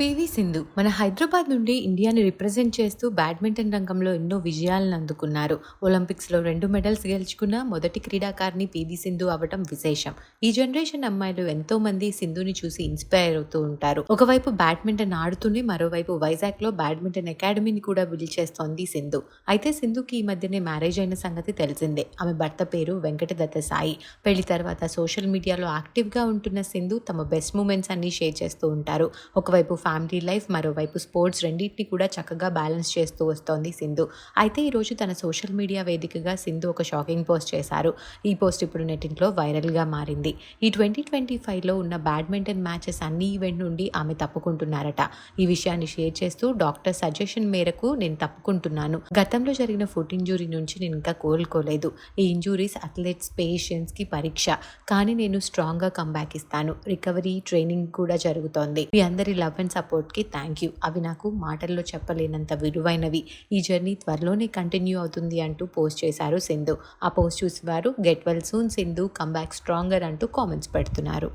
PV Sindhu మన హైదరాబాద్ నుండి ఇండియాని రిప్రజెంట్ చేస్తూ బ్యాడ్మింటన్ రంగంలో ఎన్నో విజయాలను అందుకున్నారు. ఒలింపిక్స్లో రెండు మెడల్స్ గెలుచుకున్న మొదటి క్రీడాకారిణి పివి సింధు అవ్వటం విశేషం. ఈ జనరేషన్ అమ్మాయిలు ఎంతో మంది సింధుని చూసి ఇన్స్పైర్ అవుతూ ఉంటారు. ఒకవైపు బ్యాడ్మింటన్ ఆడుతూనే మరోవైపు వైజాగ్లో బ్యాడ్మింటన్ అకాడమీని కూడా బిల్డ్ చేస్తోంది సింధు. అయితే సింధుకి ఈ మధ్యనే మ్యారేజ్ అయిన సంగతి తెలిసిందే. ఆమె భర్త పేరు వెంకటదత్త సాయి. పెళ్ళి తర్వాత సోషల్ మీడియాలో యాక్టివ్గా ఉంటున్న సింధు తమ బెస్ట్ మూమెంట్స్ అన్ని షేర్ చేస్తూ ఉంటారు. ఒకవైపు ఫ్యామిలీ లైఫ్ మరోవైపు స్పోర్ట్స్ రెండింటిని కూడా చక్కగా బ్యాలెన్స్ చేస్తూ వస్తోంది సింధు. అయితే ఈరోజు తన సోషల్ మీడియా వేదికగా సింధు ఒక షాకింగ్ పోస్ట్ చేశారు. ఈ పోస్ట్ ఇప్పుడు నెట్టింట్లో వైరల్గా మారింది. ఈ ట్వంటీ ట్వంటీ ఫైవ్లో ఉన్న బ్యాడ్మింటన్ మ్యాచెస్ అన్ని ఈవెంట్ నుండి ఆమె తప్పుకుంటున్నారట. ఈ విషయాన్ని షేర్ చేస్తూ డాక్టర్ సజెషన్ మేరకు నేను తప్పుకుంటున్నాను. గతంలో జరిగిన ఫుట్ ఇంజురీ నుంచి నేను ఇంకా కోలుకోలేదు. ఈ ఇంజురీస్ అథ్లెట్స్ పేషెంట్స్కి పరీక్ష. కానీ నేను స్ట్రాంగ్గా కంబ్యాక్ ఇస్తాను. రికవరీ ట్రైనింగ్ కూడా జరుగుతోంది. మీ అందరి లవ్ అండ్ సపోర్ట్కి థ్యాంక్ యూ. అవి నాకు మాటల్లో చెప్పలేనంత విలువైనవి. ఈ జర్నీ త్వరలోనే కంటిన్యూ అవుతుంది అంటూ పోస్ట్ చేశారు సింధు. ఆ పోస్ట్ చూసి వారు get well soon Sindhu comeback stronger అంటూ కామెంట్స్ పెడుతున్నారు.